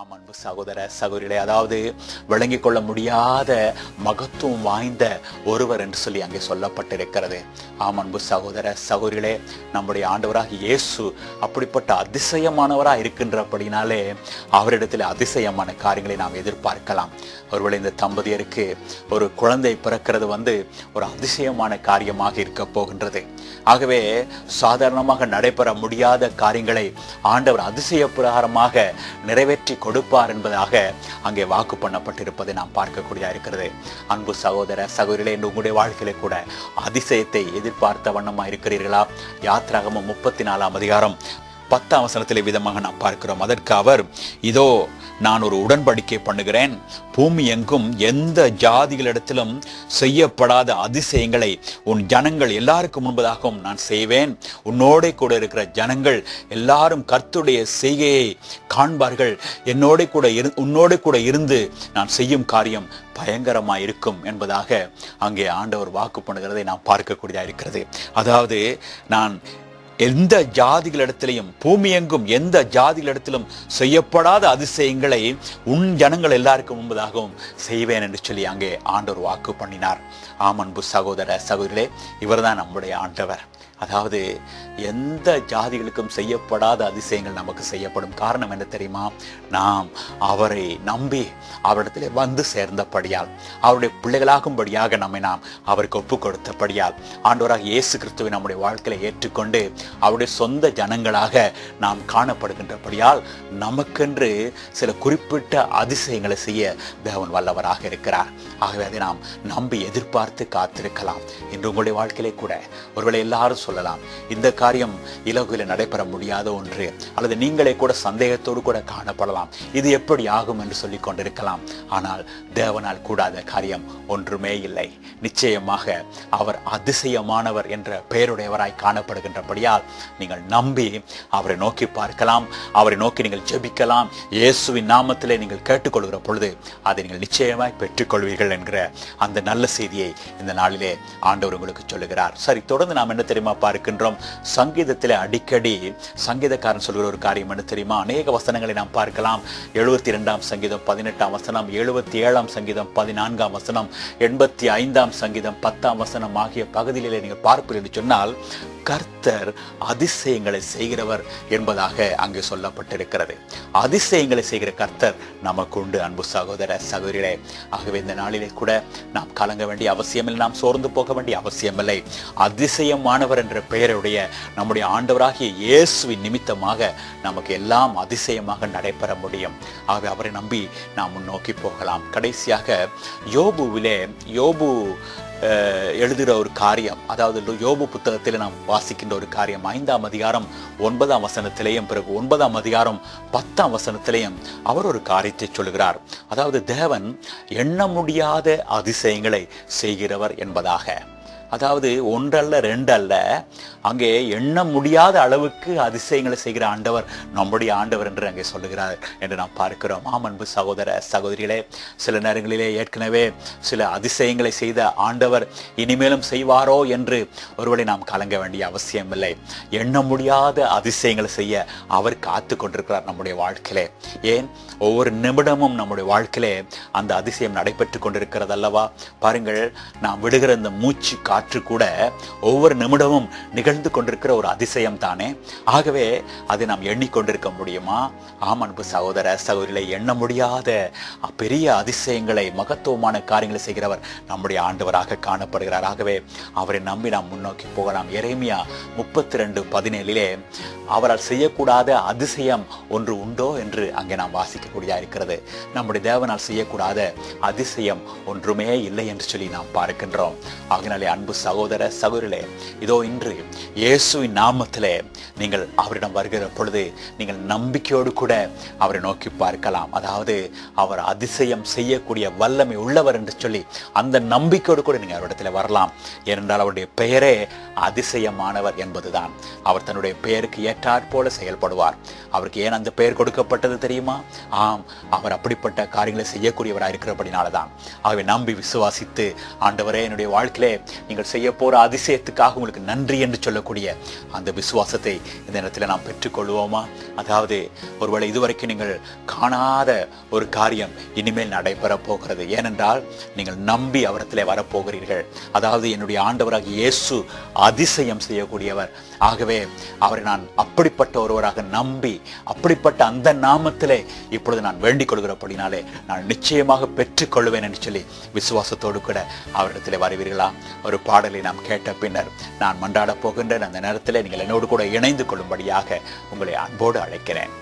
ஆம் அன்பு சகோதர சகோதரிகளே அதாவது விளங்கிக் கொள்ள முடியாத மகத்துவம் வாய்ந்த ஒருவர் என்று சொல்லி அங்கே சொல்லப்பட்டிருக்கிறது. ஆம் அன்பு சகோதர சகோதரிகளே நம்முடைய ஆண்டவராக இயேசு அப்படிப்பட்ட அதிசயமானவராக இருக்கின்றபடினாலே அவரிடத்தில் அதிசயமான காரியங்களை நாம் எதிர்பார்க்கலாம். ஒருவேளை இந்த தம்பதியருக்கு ஒரு குழந்தை பிறக்கிறது வந்து ஒரு அதிசயமான காரியமாக இருக்க போகின்றது. ஆகவே சாதாரணமாக நடைபெற முடியாத காரியங்களை ஆண்டவர் அதிசய பிரகாரமாக நிறைவேற்றி கொடுப்பார் என்பதாக அங்கே வாக்கு பண்ணப்பட்டிருப்பதை நாம் பார்க்கக்கூடியதாக இருக்கிறது. அன்பு சகோதர சகோதரிகளே என்று உங்களுடைய வாழ்க்கையில கூட அதிசயத்தை எதிர்பார்த்த வண்ணமாக இருக்கிறீர்களா? யாத்ராகமம் முப்பத்தி நாலாம் அதிகாரம் பத்தாம் வசனத்திலே விதமாக நாம் பார்க்கிறோம். அதற்கு அவர் இதோ நான் ஒரு உடன்படிக்கை பண்ணுகிறேன். பூமி எங்கும் எந்த ஜாதிகளிடத்திலும் செய்யப்படாத அதிசயங்களை உன் ஜனங்கள் எல்லாருக்கும் முன்பதாகவும் நான் செய்வேன். உன்னோட கூட இருக்கிற ஜனங்கள் எல்லாரும் கர்த்துடைய செய்கையை காண்பார்கள். என்னோட கூட இரு உன்னோட கூட இருந்து நான் செய்யும் காரியம் பயங்கரமா இருக்கும் என்பதாக அங்கே ஆண்டவர் வாக்கு பண்ணுகிறதை நாம் பார்க்கக்கூடியதாக இருக்கிறது. அதாவது நான் எந்த ஜாதிகளிடத்திலையும் பூமி எங்கும் எந்த ஜாதிகளிடத்திலும் செய்யப்படாத அதிசயங்களை உன் ஜனங்கள் எல்லாருக்கும் முன்பதாகவும் செய்வேன் என்று சொல்லி அங்கே ஆண்டவர் வாக்கு பண்ணினார். ஆமன்பு சகோதர சகோதரே இவர்தான் நம்முடைய ஆண்டவர். அதாவது எந்த ஜாதிகளுக்கும் செய்யப்படாத அதிசயங்கள் நமக்கு செய்யப்படும் காரணம் என்ன தெரியுமா? நாம் அவரை நம்பி அவரிடத்தில் வந்து சேர்ந்தபடியால் அவருடைய பிள்ளைகளாகும்படியாக நம்மை நாம் அவருக்கு ஒப்பு கொடுத்தபடியால் ஆண்டவராக இயேசு கிறிஸ்துவை நம்முடைய வாழ்க்கையில் ஏற்றுக்கொண்டு அவருடைய சொந்த ஜனங்களாக நாம் காணப்படுகின்றபடியால் நமக்கென்று சில குறிப்பிட்ட அதிசயங்களை செய்ய தேவன் வல்லவராக இருக்கிறார். ஆகவே அதை நாம் நம்பி எதிர்பார்த்து காத்திருக்கலாம். இன்று உங்களுடைய வாழ்க்கையிலே கூட ஒருவேளை எல்லாரும் சொல்லலாம் இந்த காரியம் இலகுல நடைபெற முடியாத ஒன்று. அல்லது நீங்களே கூட சந்தேகத்தோடு கூட காணப்படலாம். இது எப்படி ஆகும் என்று சொல்லி கொண்டிருக்கலாம். ஆனால் தேவனால் கூடாத காரியம் ஒன்றுமே இல்லை. நிச்சயமாக அவர் அதிசயமானவர் என்ற பெயருடையவராய் காணப்படுகின்றபடியால் நீங்கள் நம்பி அவரை நோக்கி பார்க்கலாம். அவரை நோக்கி நீங்கள் ஜெபிக்கலாம். இயேசுவின் நாமத்திலே நீங்கள் கேட்டுக்கொள்கிற பொழுது அதை நீங்கள் நிச்சயமாய் பெற்றுக்கொள்வீர்கள் என்கிற அந்த நல்ல செய்தியை இந்த நாளிலே ஆண்டவர் உங்களுக்கு சொல்லுகிறார். சரி தொடர்ந்து நாம் என்ன தெரியுமா பார்க்கின்றோம். சங்கீதத்தில் அடிக்கடி சங்கீதக்காரன் சொல்கிற ஒரு காரியம் என்ன தெரியுமா? அநேக வசனங்களை நாம் பார்க்கலாம். எழுபத்தி ரெண்டாம் சங்கீதம் பதினெட்டாம் வசனம் எழுபத்தி ஏழாம் சங்கீதம் பதினான்காம் வசனம் எண்பத்தி ஐந்தாம் சங்கீதம் பத்தாம் வசனம் ஆகிய பகுதிகளிலே நீங்கள் பார்ப்பீர்கள் என்று சொன்னால் கர்த்தர் அதிசயங்களை செய்கிறவர் என்பதாக அங்கு சொல்லப்பட்டிருக்கிறது. அதிசயங்களை செய்கிற கர்த்தர் நமக்கு உண்டு அன்பு சகோதர சகோதரிகளே. ஆகவே இந்த நாளிலே கூட நாம் கலங்க வேண்டிய அவசியமில்லை நாம் சோர்ந்து போக வேண்டிய அவசியமில்லை. அதிசயமானவர் என்ற பெயருடைய நம்முடைய ஆண்டவராகிய இயேசுவின் நிமித்தமாக நமக்கு எல்லாம் அதிசயமாக நடைபெற முடியும். ஆகவே அவரை நம்பி நாம் முன்னோக்கி போகலாம். கடைசியாக யோபுவிலே யோபு எழுதுகிற ஒரு காரியம் அதாவது யோபு புத்தகத்தில் நாம் வாசிக்கின்ற ஒரு காரியம் ஐந்தாம் அதிகாரம் ஒன்பதாம் வசனத்திலேயும் பிறகு ஒன்பதாம் அதிகாரம் பத்தாம் வசனத்திலேயும் அவர் ஒரு காரியத்தை சொல்கிறார் அதாவது தேவன் எண்ண முடியாத அதிசயங்களை செய்கிறவர் என்பதாக. அதாவது ஒன்றல்ல ரெண்டல்ல அங்கே எண்ண முடியாத அளவுக்கு அதிசயங்களை செய்கிற ஆண்டவர் நம்முடைய ஆண்டவர் என்று அங்கே சொல்லுகிறார் என்று நாம் பார்க்கிறோம். ஆம் அன்பு சகோதர சகோதரிகளே சில நேரங்களிலே ஏற்கனவே சில அதிசயங்களை செய்த ஆண்டவர் இனிமேலும் செய்வாரோ என்று ஒருவரை நாம் கலங்க வேண்டிய அவசியம் இல்லை எண்ண முடியாத அதிசயங்களை செய்ய அவர் காத்து கொண்டிருக்கிறார் நம்முடைய வாழ்க்கையிலே. ஏன்? ஒவ்வொரு நிமிடமும் நம்முடைய வாழ்க்கையிலே அந்த அதிசயம் நடைபெற்று கொண்டிருக்கிறது அல்லவா பாருங்கள் நாம் விடுகிற இந்த மூச்சு காற்று கூட ஒவ்வொரு நிமிடமும் நிகழ்ந்து கொண்டிருக்கிற ஒரு அதிசயம் தானே? ஆகவே அதை நாம் எண்ணிக்கொண்டிருக்க முடியுமா? ஆம் அன்பு சகோதர சகோதரிகளை எண்ண முடியாத பெரிய அதிசயங்களை மகத்துவமான காரியங்களை செய்கிறவர் நம்முடைய ஆண்டவராக காணப்படுகிறார். ஆகவே அவரை நம்பி நாம் முன்னோக்கி போகலாம். எரேமியா முப்பத்தி ரெண்டு பதினேழிலே அவரால் செய்யக்கூடாத அதிசயம் ஒன்று உண்டோ? என்று அங்கே நாம் வாசிக்கக்கூடியதாக இருக்கிறது. நம்முடைய தேவனால் செய்யக்கூடாத அதிசயம் ஒன்றுமே இல்லை என்று சொல்லி நாம் பார்க்கின்றோம். ஆகினாலே அன்பு சகோதர சகோதரிலே இதோ இன்று இயேசுவின் நாமத்திலே நீங்கள் அவரிடம் வருகிற பொழுது நீங்கள் நம்பிக்கையோடு கூட அவரை நோக்கி பார்க்கலாம். அதாவது அவர் அதிசயம் செய்யக்கூடிய வல்லமை உள்ளவர் என்று சொல்லி அந்த நம்பிக்கையோடு கூட நீங்கள் அவரிடத்தில் வரலாம். ஏனென்றால் அவருடைய பெயரே அதிசயமானவர் என்பதுதான். அவர் தன்னுடைய பெயருக்கு ஏற்றாற் போல செயல்படுவார். அவருக்கு ஏன் அந்த பெயர் கொடுக்கப்பட்டது தெரியுமா? ஆம் அவர் அப்படிப்பட்ட காரியங்களை செய்யக்கூடிய கூடியவராக இருக்கிறபடினால தான் ஆகவே நம்பி விசுவாசித்து ஆண்டவரே என்னுடைய வாழ்க்கையிலே நீங்கள் செய்ய போற அதிசயத்துக்காக உங்களுக்கு நன்றி என்று சொல்லக்கூடிய அந்த விசுவாசத்தை இந்த நேரத்தில் நாம் பெற்றுக்கொள்வோமா? அதாவது ஒருவேளை இதுவரைக்கும் நீங்கள் காணாத ஒரு காரியம் இனிமேல் நடைபெற போகிறது. ஏனென்றால் நீங்கள் நம்பி அவரத்திலே வரப்போகிறீர்கள். அதாவது என்னுடைய ஆண்டவராக இயேசு அதிசயம் செய்யக்கூடியவர். ஆகவே அவரை நான் அப்படிப்பட்ட ஒருவராக நம்பி அப்படிப்பட்ட அந்த நாமத்திலே இப்பொழுது நான் வேண்டிக் கொள்கிறபடினாலே நான் நிச்சயம் நிச்சயமாக பெற்றுக்கொள்வேன் என்று சொல்லி விசுவாசத்தோடு கூட அவரிடத்திலே வருவீர்களா? ஒரு பாடலை நாம் கேட்ட பின்னர் நான் மன்றாடப் போகின்றேன். அந்த நேரத்தில் நீங்கள் என்னோடு கூட இணைந்து கொள்ளும்படியாக உங்களை அன்போடு அழைக்கிறேன்.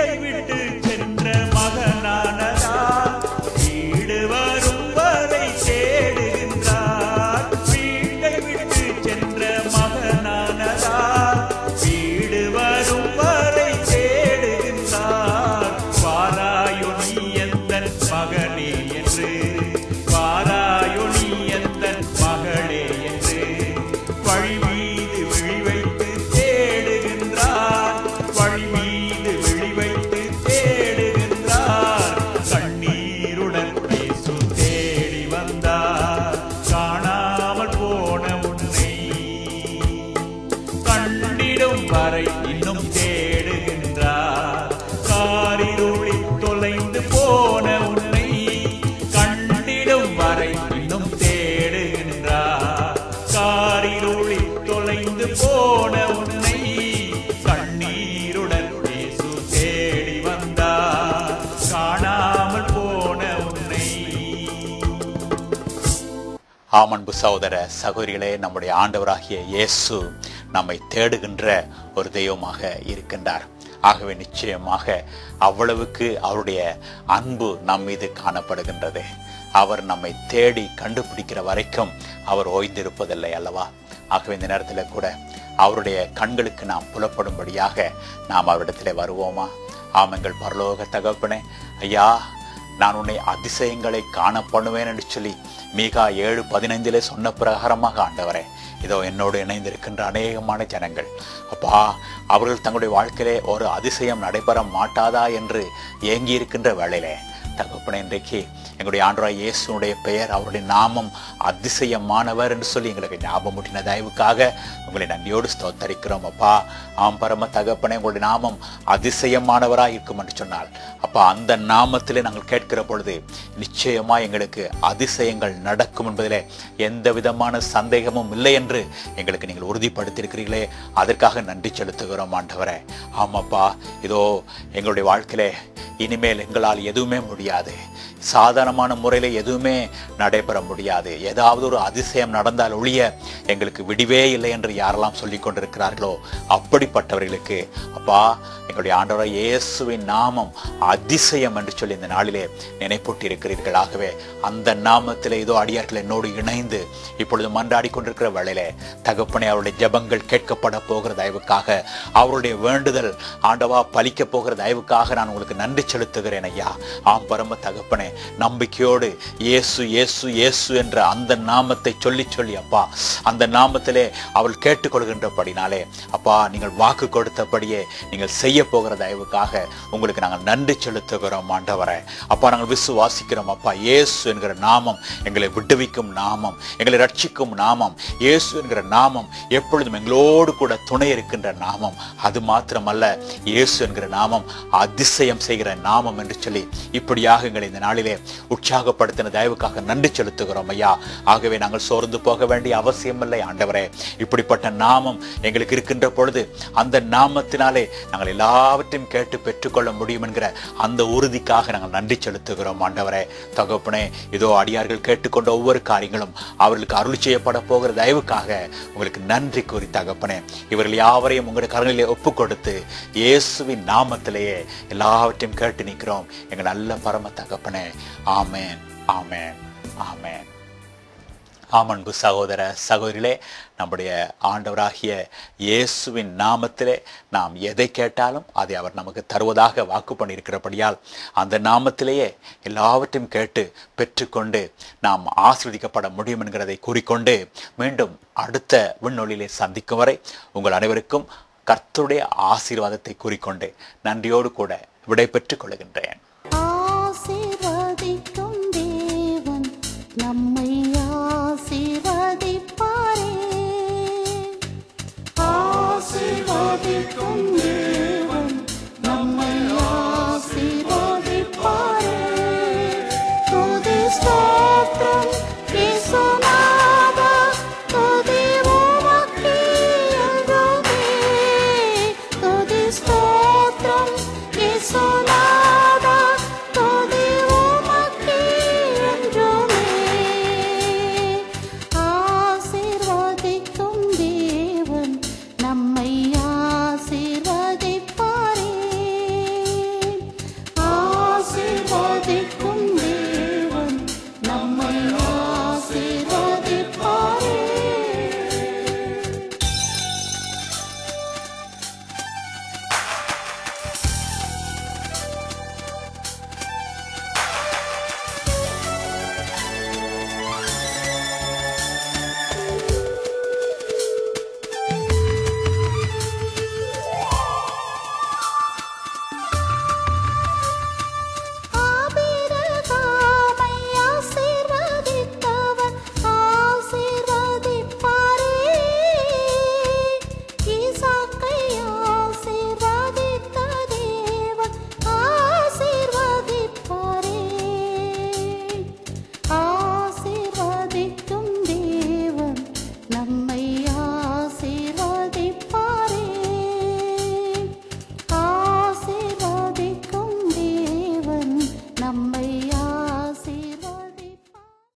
வீட்டை ஆமன்பு சகோதர சகோதரிகளே நம்முடைய ஆண்டவராகிய இயேசு நம்மை தேடுகின்ற ஒரு தெய்வமாக இருக்கின்றார். ஆகவே நிச்சயமாக அவ்வளவுக்கு அவருடைய அன்பு நம் மீது காணப்படுகின்றது. அவர் நம்மை தேடி கண்டுபிடிக்கிற வரைக்கும் அவர் ஓய்ந்திருப்பதில்லை அல்லவா? ஆகவே இந்த நேரத்தில் கூட அவருடைய கண்களுக்கு நாம் புலப்படும்படியாக நாம் அவரிடத்தில் வருவோமா? ஆமங்கள் பரலோக தகப்பனே ஐயா நான் உன்னை அதிசயங்களை காண பண்ணுவேன் என்று சொல்லி மீகா ஏழு பதினைந்திலே சொன்ன பிரகாரமாக ஆண்டவரே இதோ என்னோடு இணைந்திருக்கின்ற அநேகமான ஜனங்கள். அப்பா அவர்கள் தங்களுடைய வாழ்க்கையிலே ஒரு அதிசயம் நடைபெற மாட்டாதா என்று ஏங்கி இருக்கின்ற வேளையிலே தகப்பனே இன்றைக்கு எங்களுடைய ஆண்டராய் இயேசுனுடைய பெயர் அவருடைய நாமம் அதிசயமானவர் என்று சொல்லி எங்களுக்கு ஞாபகம் முட்டின தயவுக்காக உங்களை நன்றியோடு ஸ்தோத்தரிக்கிறோம். அப்பா ஆம் பரம தகப்பனே உங்களுடைய நாமம் அதிசயமானவராக இருக்கும் என்று சொன்னால் அப்பா அந்த நாமத்திலே நாங்கள் கேட்கிற பொழுது நிச்சயமா எங்களுக்கு அதிசயங்கள் நடக்கும் என்பதிலே எந்த விதமான சந்தேகமும் இல்லை என்று எங்களுக்கு நீங்கள் உறுதிப்படுத்தியிருக்கிறீர்களே. அதற்காக நன்றி செலுத்துகிறோம் ஆண்டவரே. ஆமாப்பா இதோ எங்களுடைய வாழ்க்கையிலே இனிமேல் எங்களால் எதுவுமே முடியாது. Pleiade. சாதாரணமான முறையில் எதுவுமே நடைபெற முடியாது. ஏதாவது ஒரு அதிசயம் நடந்தால் ஒழிய எங்களுக்கு விடிவே இல்லை என்று யாரெல்லாம் சொல்லிக் கொண்டிருக்கிறார்களோ அப்படிப்பட்டவர்களுக்கு அப்பா எங்களுடைய ஆண்டவர் இயேசுவின் நாமம் அதிசயம் என்று சொல்லி இந்த நாளிலே நினைப்பூட்டி இருக்கிறீர்கள் ஆகவே அந்த நாமத்தில் ஏதோ அடியார்கள் என்னோடு இணைந்து இப்பொழுது மன்றாடி கொண்டிருக்கிற வேளையிலே தகப்பனை அவருடைய ஜெபங்கள் கேட்கப்பட போகிற தயவுக்காக அவருடைய வேண்டுதல் ஆண்டவா பலிக்க போகிற தயவுக்காக நான் உங்களுக்கு நன்றி செலுத்துகிறேன் ஐயா. ஆம் பரம தகப்பனே நம்பிக்கையோடு இயேசு இயேசு இயேசு என்ற அந்த நாமத்தை சொல்லி சொல்லி அப்பா அந்த நாமத்திலே அவள் கேட்டுக்கொள்கின்றபடினாலே அப்பா நீங்கள் வாக்கு கொடுத்தபடியே நீங்கள் செய்ய போகிற தயவுக்காக உங்களுக்கு நாங்கள் நன்றி செலுத்துகிறோம் ஆண்டவரை. அப்பா நாங்கள் விசுவாசிக்கிறோம் அப்பா. இயேசு என்கிற நாமம் எங்களை விடுவிக்கும் நாமம் எங்களை ரட்சிக்கும் நாமம். இயேசு என்கிற நாமம் எப்பொழுதும் எங்களோடு கூட துணை இருக்கின்ற நாமம். அது மாத்திரமல்ல இயேசு என்கிற நாமம் அதிசயம் செய்கிற நாமம் என்று சொல்லி இப்படியாக எங்களை இந்த நாளில் உற்சாகப்படுத்தின தயவுக்காக நன்றி செலுத்துகிறோம் ஐயா. ஆகவே நாங்கள் சோர்ந்து போக வேண்டிய அவசியமில்லை ஆண்டவரே. இப்படிப்பட்ட நாமம் எங்களுக்கு இருக்கின்ற பொழுது அந்த நாமத்தினாலே நாங்கள் எல்லாவற்றையும் கேட்டு பெற்றுக்கொள்ள முடியும் என்கிற அந்த உறுதிக்காக நாங்கள் நன்றி செலுத்துகிறோம் ஆண்டவரே. தகப்பனே இதோ அடியார்கள் கேட்டுக்கொண்ட ஒவ்வொரு காரியங்களும் அவர்களுக்கு அருள் செய்யப்பட போகிற தயவுக்காக உங்களுக்கு நன்றி கூறி தகப்பனே. இவர்கள் யாவரையும் உங்களுடைய கரங்களிலே ஒப்பு கொடுத்து இயேசுவின் நாமத்திலேயே எல்லாவற்றையும் கேட்டு நிற்கிறோம். எங்கள் நல்ல பரம தகப்பனே. ஆமேன் ஆமேன் ஆமேன். ஆமன்பு சகோதர சகோதரிகளே நம்முடைய ஆண்டவராகிய இயேசுவின் நாமத்திலே நாம் எதை கேட்டாலும் அதை அவர் நமக்கு தருவதாக வாக்கு பண்ணியிருக்கிறபடியால் அந்த நாமத்திலேயே எல்லாவற்றையும் கேட்டு பெற்றுக்கொண்டு நாம் ஆஸ்வதிக்கப்பட முடியும் என்கிறதை கூறிக்கொண்டு மீண்டும் அடுத்த விண்ணொலியிலே சந்திக்கும் வரை உங்கள் அனைவருக்கும் கர்த்தருடைய ஆசீர்வாதத்தை கூறிக்கொண்டு நன்றியோடு கூட விடை பெற்றுக் கொள்கின்றேன்.